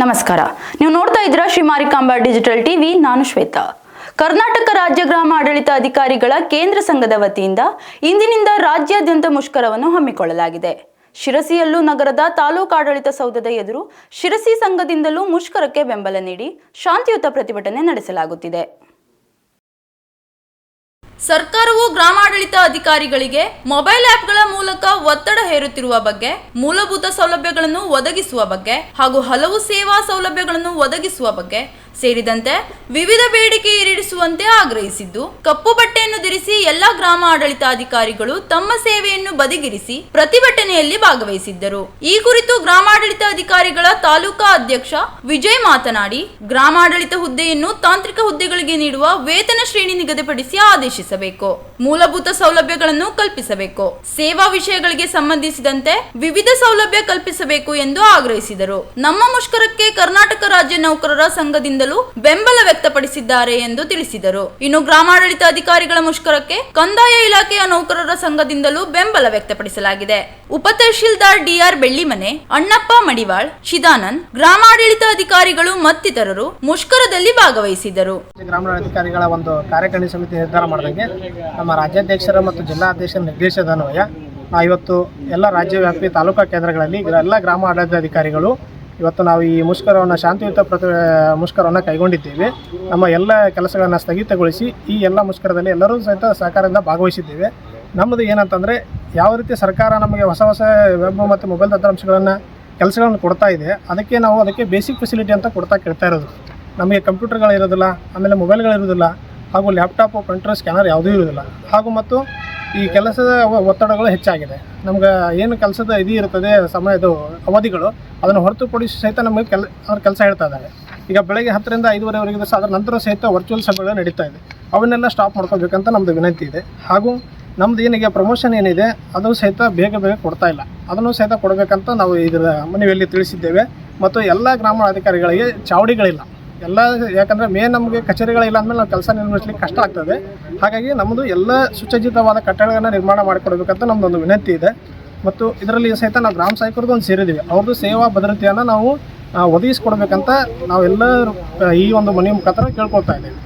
ನಮಸ್ಕಾರ. ನೀವು ನೋಡ್ತಾ ಇದ್ದೀರಾ ಶ್ರೀ ಮಾರಿಕಾಂಬಾ ಡಿಜಿಟಲ್ ಟಿವಿ, ನಾನು ಶ್ವೇತಾ. ಕರ್ನಾಟಕ ರಾಜ್ಯ ಗ್ರಾಮ ಆಡಳಿತ ಅಧಿಕಾರಿಗಳ ಕೇಂದ್ರ ಸಂಘದ ವತಿಯಿಂದ ಇಂದಿನಿಂದ ರಾಜ್ಯಾದ್ಯಂತ ಮುಷ್ಕರವನ್ನು ಹಮ್ಮಿಕೊಳ್ಳಲಾಗಿದೆ. ಶಿರಸಿಯಲ್ಲೂ ನಗರದ ತಾಲೂಕು ಆಡಳಿತ ಸೌಧದ ಎದುರು ಶಿರಸಿ ಸಂಘದಿಂದಲೂ ಮುಷ್ಕರಕ್ಕೆ ಬೆಂಬಲ ನೀಡಿ ಶಾಂತಿಯುತ ಪ್ರತಿಭಟನೆ ನಡೆಸಲಾಗುತ್ತಿದೆ. ಸರ್ಕಾರವು ಗ್ರಾಮಾಡಳಿತ ಅಧಿಕಾರಿಗಳಿಗೆ ಮೊಬೈಲ್ ಆಪ್ಗಳ ಮೂಲಕ ಒತ್ತಡ ಹೇರುತ್ತಿರುವ ಬಗ್ಗೆ, ಮೂಲಭೂತ ಸೌಲಭ್ಯಗಳನ್ನು ಒದಗಿಸುವ ಬಗ್ಗೆ ಹಾಗೂ ಹಲವು ಸೇವಾ ಸೌಲಭ್ಯಗಳನ್ನು ಒದಗಿಸುವ ಬಗ್ಗೆ ಸೇರಿದಂತೆ ವಿವಿಧ ಬೇಡಿಕೆ ಈಡೇರಿಸುವಂತೆ ಆಗ್ರಹಿಸಿದ್ದು, ಕಪ್ಪು ಬಟ್ಟೆಯನ್ನು ಧರಿಸಿ ಎಲ್ಲ ಗ್ರಾಮ ಆಡಳಿತಾಧಿಕಾರಿಗಳು ತಮ್ಮ ಸೇವೆಯನ್ನು ಬದಿಗಿರಿಸಿ ಪ್ರತಿಭಟನೆಯಲ್ಲಿ ಭಾಗವಹಿಸಿದ್ದರು. ಈ ಕುರಿತು ಗ್ರಾಮಾಡಳಿತ ಅಧಿಕಾರಿಗಳ ತಾಲೂಕಾ ಅಧ್ಯಕ್ಷ ವಿಜಯ್ ಮಾತನಾಡಿ, ಗ್ರಾಮಾಡಳಿತ ಹುದ್ದೆಯನ್ನು ತಾಂತ್ರಿಕ ಹುದ್ದೆಗಳಿಗೆ ನೀಡುವ ವೇತನ ಶ್ರೇಣಿ ನಿಗದಿಪಡಿಸಿ ಆದೇಶಿಸಬೇಕು ಮೂಲಭೂತ ಸೌಲಭ್ಯಗಳನ್ನು ಕಲ್ಪಿಸಬೇಕು. ಸೇವಾ ವಿಷಯಗಳಿಗೆ ಸಂಬಂಧಿಸಿದಂತೆ ವಿವಿಧ ಸೌಲಭ್ಯ ಕಲ್ಪಿಸಬೇಕು ಎಂದು ಆಗ್ರಹಿಸಿದರು. ನಮ್ಮ ಮುಷ್ಕರಕ್ಕೆ ಕರ್ನಾಟಕ ರಾಜ್ಯ ನೌಕರರ ಸಂಘದಿಂದಲೂ ಬೆಂಬಲ ವ್ಯಕ್ತಪಡಿಸಿದ್ದಾರೆ ಎಂದು ತಿಳಿಸಿದರು. ಇನ್ನು ಗ್ರಾಮಾಡಳಿತ ಅಧಿಕಾರಿಗಳ ಮುಷ್ಕರಕ್ಕೆ ಕಂದಾಯ ಇಲಾಖೆಯ ನೌಕರರ ಸಂಘದಿಂದಲೂ ಬೆಂಬಲ ವ್ಯಕ್ತಪಡಿಸಲಾಗಿದೆ. ಉಪ ತಹಶೀಲ್ದಾರ್ ಡಿಆರ್ ಬೆಳ್ಳಿಮನೆ, ಅಣ್ಣಪ್ಪ ಮಡಿವಾಳ್, ಶಿದಾನಂದ್ ಗ್ರಾಮಾಡಳಿತ ಅಧಿಕಾರಿಗಳು ಮತ್ತಿತರರು ಮುಷ್ಕರದಲ್ಲಿ ಭಾಗವಹಿಸಿದರು. ಗ್ರಾಮೀಣಾಧಿಕಾರಿಗಳ ಒಂದು ಕಾರ್ಯಕಾರಿಣಿ ಸಮಿತಿ ನಿರ್ಧಾರ ಮಾಡಿದಂಗೆ ನಮ್ಮ ರಾಜ್ಯಾಧ್ಯಕ್ಷರ ಮತ್ತು ಜಿಲ್ಲಾಧ್ಯಕ್ಷರ ಆ, ಇವತ್ತು ಎಲ್ಲ ರಾಜ್ಯವ್ಯಾಪಿ ತಾಲೂಕಾ ಕೇಂದ್ರಗಳಲ್ಲಿ ಎಲ್ಲ ಗ್ರಾಮ ಆಡಳಿತಾಧಿಕಾರಿಗಳು ಇವತ್ತು ನಾವು ಈ ಮುಷ್ಕರವನ್ನು ಶಾಂತಿಯುತ ಪ್ರತಿ ಮುಷ್ಕರವನ್ನು ಕೈಗೊಂಡಿದ್ದೇವೆ. ನಮ್ಮ ಎಲ್ಲ ಕೆಲಸಗಳನ್ನು ಸ್ಥಗಿತಗೊಳಿಸಿ ಈ ಎಲ್ಲ ಮುಷ್ಕರದಲ್ಲಿ ಎಲ್ಲರೂ ಸಹಿತ ಸಹಕಾರದಿಂದ ಭಾಗವಹಿಸಿದ್ದೇವೆ. ನಮ್ಮದು ಏನಂತಂದರೆ ಯಾವ ರೀತಿ ಸರ್ಕಾರ ನಮಗೆ ಹೊಸ ಹೊಸ ವೆಬ್ ಮತ್ತು ಮೊಬೈಲ್ ತಂತ್ರಾಂಶಗಳನ್ನು ಕೆಲಸಗಳನ್ನು ಕೊಡ್ತಾ ಇದೆ ಅದಕ್ಕೆ ನಾವು ಅದಕ್ಕೆ ಬೇಸಿಕ್ ಫೆಸಿಲಿಟಿ ಅಂತ ಕೊಡ್ತಾ ಕೇಳ್ತಾ ಇರೋದು. ನಮಗೆ ಕಂಪ್ಯೂಟರ್ಗಳಿರೋದಿಲ್ಲ ಆಮೇಲೆ ಮೊಬೈಲ್ಗಳು ಇರೋದಿಲ್ಲ. ಹಾಗೂ ಲ್ಯಾಪ್ಟಾಪು ಪ್ರಿಂಟರ್ ಸ್ಕ್ಯಾನರ್ ಯಾವುದೂ ಇರುವುದಿಲ್ಲ. ಹಾಗೂ ಮತ್ತು ಈ ಕೆಲಸದ ಒತ್ತಡಗಳು ಹೆಚ್ಚಾಗಿದೆ. ನಮ್ಗೆ ಏನು ಕೆಲಸದ ಇದು ಇರ್ತದೆ ಸಮಯದ ಅವಧಿಗಳು, ಅದನ್ನು ಹೊರತುಪಡಿಸಿ ಸಹಿತ ನಮಗೆ ಕೆಲ, ಅವ್ರ ಕೆಲಸ ಹೇಳ್ತಾ ಇದ್ದಾರೆ. ಈಗ ಬೆಳಗ್ಗೆ ಹತ್ತರಿಂದ ಐದುವರೆವರೆಗೆ ಸಹ ಅದರ ನಂತರ ಸಹಿತ ವರ್ಚುವಲ್ ಸಭೆಗಳು ನಡೀತಾ ಇದೆ. ಅವನ್ನೆಲ್ಲ ಸ್ಟಾಪ್ ಮಾಡ್ಕೋಬೇಕಂತ ನಮ್ಮದು ವಿನಂತಿ ಇದೆ. ಹಾಗೂ ನಮ್ದು ಏನಿಗೆ ಪ್ರಮೋಷನ್ ಏನಿದೆ, ಅದು ಸಹಿತ ಬೇಗ ಬೇಗ ಕೊಡ್ತಾ ಇಲ್ಲ. ಅದನ್ನು ಸಹಿತ ಕೊಡಬೇಕಂತ ನಾವು ಇದರ ಮನೆಯಲ್ಲಿ ತಿಳಿಸಿದ್ದೇವೆ. ಮತ್ತು ಎಲ್ಲ ಗ್ರಾಮ ಅಧಿಕಾರಿಗಳಿಗೆ ಚಾವಡಿಗಳಿಲ್ಲ. ಎಲ್ಲ ಯಾಕಂದರೆ ಮೇನ್ ನಮಗೆ ಕಚೇರಿಗಳಿಲ್ಲ ಅಂದಮೇಲೆ ನಾವು ಕೆಲಸ ನಿರ್ವಹಿಸಲಿಕ್ಕೆ ಕಷ್ಟ ಆಗ್ತದೆ. ಹಾಗಾಗಿ ನಮ್ಮದು ಎಲ್ಲ ಸುಸಜ್ಜಿತವಾದ ಕಟ್ಟಡಗಳನ್ನು ನಿರ್ಮಾಣ ಮಾಡಿಕೊಡ್ಬೇಕಂತ ನಮ್ಮದೊಂದು ವಿನಂತಿ ಇದೆ. ಮತ್ತು ಇದರಲ್ಲಿ ಸಹಿತ ನಾವು ಗ್ರಾಮ ಸಹಾಯಕರದ್ದು ಒಂದು ಸೇರಿದ್ದೀವಿ. ಅವ್ರದ್ದು ಸೇವಾ ಭದ್ರತೆಯನ್ನು ನಾವು ಒದಗಿಸ್ಕೊಡ್ಬೇಕಂತ ನಾವೆಲ್ಲರೂ ಈ ಒಂದು ಮನೆ ಮುಖಾಂತರ ಕೇಳ್ಕೊಳ್ತಾ ಇದ್ದೇವೆ.